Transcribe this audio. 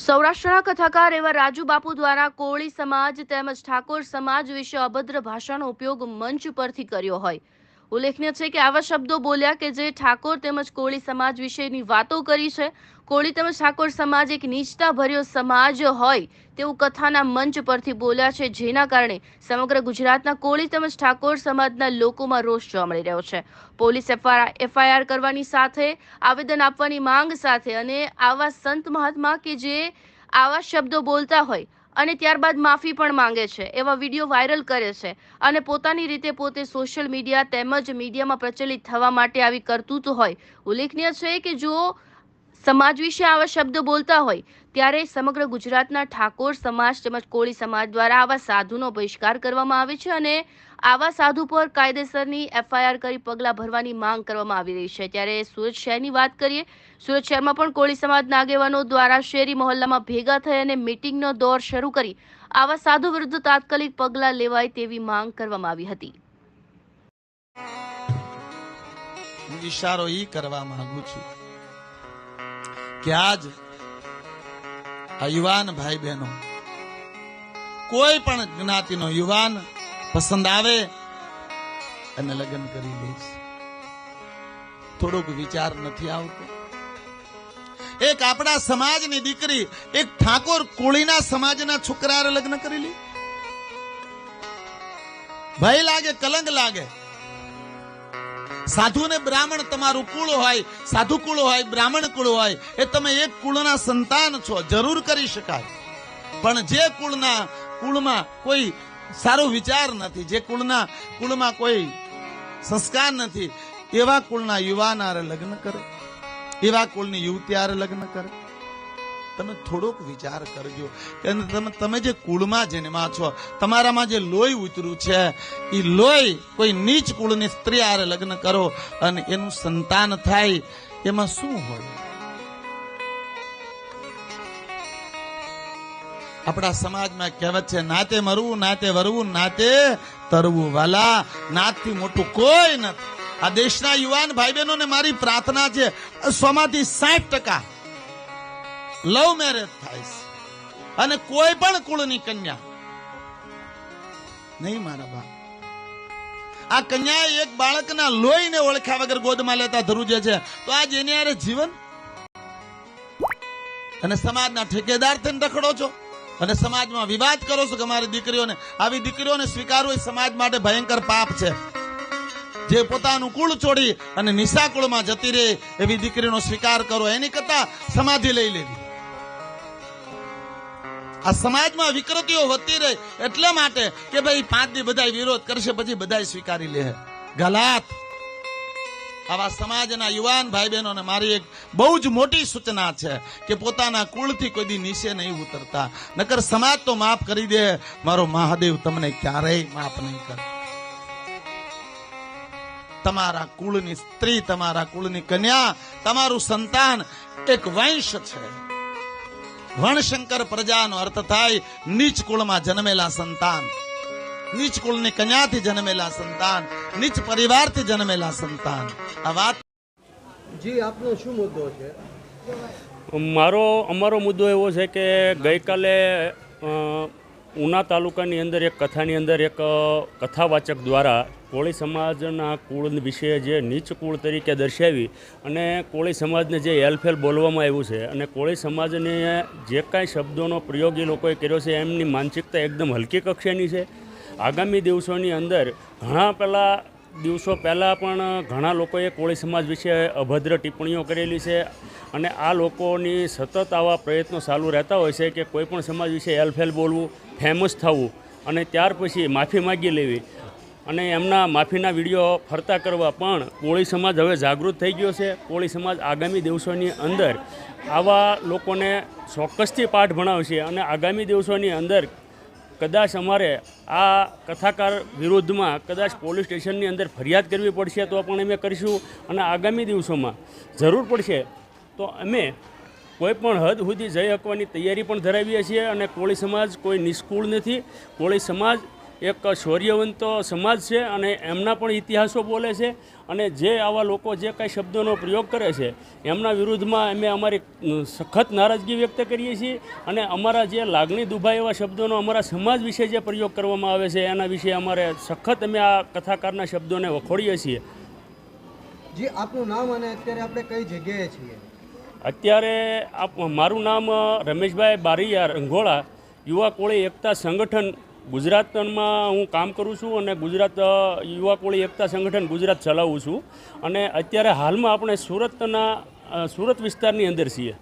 સૌરાષ્ટ્રના કથાકાર એવા રાજુ બાપુ દ્વારા કોળી સમાજ તેમજ ઠાકોર સમાજ વિશે અભદ્ર ભાષાનો ઉપયોગ મંચ પરથી કર્યો હોય. ઉલ્લેખનીય છે કે આવા શબ્દો બોલ્યા કે જે ઠાકોર તેમજ કોળી સમાજ વિશેની વાતો કરી છે. કોળી તેમજ ઠાકોર સમાજ એક નીચતા ભર્યો સમાજ હોય તેવું કથાના મંચ પરથી બોલ્યા છે, જેના કારણે સમગ્ર ગુજરાતના કોળી તેમજ ઠાકોર સમાજના લોકોમાં રોષ જોવા મળી રહ્યો છે. પોલીસ એફઆઈઆર કરવાની સાથે, આવેદન આપવાની માંગ સાથે અને આવા સંત મહાત્મા કે જે આવા શબ્દો બોલતા હોય અને ત્યારબાદ માફી પણ માંગે છે. એવા વીડિયો વાયરલ કરે છે અને પોતાની રીતે પોતે સોશિયલ મીડિયા તેમજ મીડિયામાં પ્રચલિત થવા માટે આવી કરતૂત હોય. ઉલ્લેખનીય છે કે જો સમાજ વિશે આવા શબ્દ બોલતા હોય, ત્યારે સમગ્ર ગુજરાતના ઠાકોર સમાજ તેમજ કોળી સમાજ દ્વારા આવા સાધુનો બહિષ્કાર કરવામાં આવે છે અને આવા સાધુ પર કાયદેસરની એફઆઈઆર કરી પગલાં ભરવાની માંગ કરવામાં આવી રહી છે. ત્યારે સુરત શહેરની વાત કરીએ, સુરત શહેરમાં પણ કોળી સમાજના આગેવાનો દ્વારા શેરી મહોલ્લામાં ભેગા થઈ અને મિટિંગનો દોર શરૂ કરી આવા સાધુ વિરુદ્ધ તાત્કાલિક પગલાં લેવાય તેવી માંગ કરવામાં આવી હતી. હું ઈશારો કરવા માંગુ છું કે આજ યુવાન ભાઈ બહેનો, કોઈ પણ જ્ઞાતિનો યુવાન પસંદ આવે અને લગ્ન કરી લઈશ. થોડોક વિચાર નથી આવતો. એક આપણા સમાજની દીકરી, એક ઠાકોર કોળીના સમાજના છોકરા લગ્ન કરી લી. ભય લાગે, કલંક લાગે. સાધુ ને બ્રાહ્મણ તમારું કુળ હોય, સાધુ કુળ હોય, બ્રાહ્મણ કુળ હોય, એ તમે એક કુળના સંતાન છો, જરૂર કરી શકાય. પણ જે કુળના કુળમાં કોઈ સારો વિચાર નથી. જે કુળના, કુળમાં કોઈ સંસ્કાર નથી, એવા કુળના યુવાન આરે લગ્ન કરે. એવા કુળની યુવતી આરે લગ્ન કરે. તમે થોડોક વિચાર કરજો. કે તમે તમે જે કુળમાં જન્મા છો, તમારામાં જે લોહી ઉતર્યું છે, એ લોહી કોઈ નીચ કુળની સ્ત્રી આરે લગ્ન કરો અને એનું સંતાન થાય. એમાં શું હોય? આપણા સમાજમાં કહેવત છે, નાતે મરવું, નાતે વરવું, નાતે તરવું. વાલા, નાતથી મોટું કોઈ નથી. આ દેશના યુવાન ભાઈ બહેનોને મારી પ્રાર્થના છે, સોમાંથી સાઠ ટકા લવ મેરેજ થાય છે. અને કોઈ પણ કુળની કન્યા, નહીં મારા બા. આ કન્યા એક બાળકના લોહીને ઓળખ્યા વગર ગોદમાં લેતા ધરુજે છે. તો આજ એની જીવન? અને સમાજના ઠેકેદાર થઈને રખડો છો? અને સમાજમાં વિવાદ કરો છો કે મારી દીકરીઓને, આવી દીકરીઓને સ્વીકારવું એ સમાજ માટે ભયંકર પાપ છે. જે પોતાનું કુળ છોડી અને નિશા કુળમાં જતી રહે એવી દીકરીનો સ્વીકાર કરો, એની કરતા સમાધિ લઈ લેવી. આ સમાજમાં વિકૃતિઓ વધતી રહે એટલા માટે કે ભાઈ પાંચ દી બધા વિરોધ કરશે, પછી બધા સ્વીકારી લે. ગલાત. આવા સમાજના યુવાન ભાઈ બહેનોને મારી એક બહુ જ મોટી સૂચના છે કે પોતાના કુળથી કોઈ દી નીચે નહીં ઉતરતા. નકર સમાજ તો માફ કરી દે, મારો મહાદેવ તમને ક્યારેય માફ નહીં કરે. તમારા કુળની સ્ત્રી, તમારા કુળની કન્યા, તમારું સંતાન એક વંશ છે. વણશંકર પ્રજાનો અર્થ થાય, નીચ કુળમાં જન્મેલા સંતાન. નીચ કુળની કન્યાથી જન્મેલા સંતાન નીચ પરિવારથી જન્મેલા સંતાન આ વાત જી આપનો શું મુદ્દો છે? મારો અમારો મુદ્દો એવો છે કે ગઈકાલે ઉના તાલુકાની અંદર એક કથાની અંદર એક કથાવાચક દ્વારા કોળી સમાજના કુળ વિશે જે નીચ કુળ તરીકે દર્શાવી અને કોળી સમાજને જે હેલફેલ બોલવામાં આવ્યું છે અને કોળી સમાજને જે કાંઈ શબ્દોનો પ્રયોગ એ લોકોએ કર્યો છે એમની માનસિકતા એકદમ હલકી કક્ષાની છે. આગામી દિવસોની અંદર ઘણા પહેલાં દિવસો પહેલાં પણ ઘણા લોકોએ કોળી સમાજ વિશે અભદ્ર ટિપ્પણીઓ કરેલી છે અને આ લોકોની સતત આવા પ્રયત્નો ચાલુ રહેતા હોય છે કે કોઈ પણ સમાજ વિશે હેલફેલ બોલવું ફેમસ થવું અને ત્યાર પછી માફી માગી લેવી. અને એમના માફીના વીડિયો ફરતા કરવા પણ કોળી સમાજ હવે જાગૃત થઈ ગયો છે. કોળી સમાજ આગામી દિવસોની અંદર આવા લોકોને ચોક્કસથી પાઠ ભણાવશે અને આગામી દિવસોની અંદર કદાચ અમારે આ કથાકાર વિરુદ્ધમાં કદાચ પોલીસ સ્ટેશનની અંદર ફરિયાદ કરવી પડશે તો પણ અમે કરીશું અને આગામી દિવસોમાં જરૂર પડશે તો અમે કોઈપણ હદ સુધી જઈ શકવાની તૈયારી પણ ધરાવીએ છીએ અને કોળી સમાજ કોઈ નિષ્કુળ નથી. કોળી સમાજ એક શૌર્યવંતો સમાજ છે અને એમના પણ ઇતિહાસો બોલે છે અને જે આવા લોકો જે કાંઈ શબ્દોનો પ્રયોગ કરે છે એમના વિરુદ્ધમાં અમે અમારી સખત નારાજગી વ્યક્ત કરીએ છીએ અને અમારા જે લાગણી દુભાય એવા શબ્દોનો અમારા સમાજ વિશે જે પ્રયોગ કરવામાં આવે છે એના વિશે અમારે સખત અમે આ કથાકારના શબ્દોને વખોડીએ છીએ. જી આપનું નામ અને અત્યારે આપણે કઈ જગ્યાએ છીએ? અત્યારે આપ મારું નામ રમેશભાઈ બારીયા રંગોળા યુવા કોળી એકતા સંગઠન ગુજરાતમાં હું કામ કરું છું અને ગુજરાત યુવા કોળી એકતા સંગઠન ગુજરાત ચલાવું છું. અને અત્યારે હાલમાં આપણે સુરતના સુરત વિસ્તારની અંદર છીએ.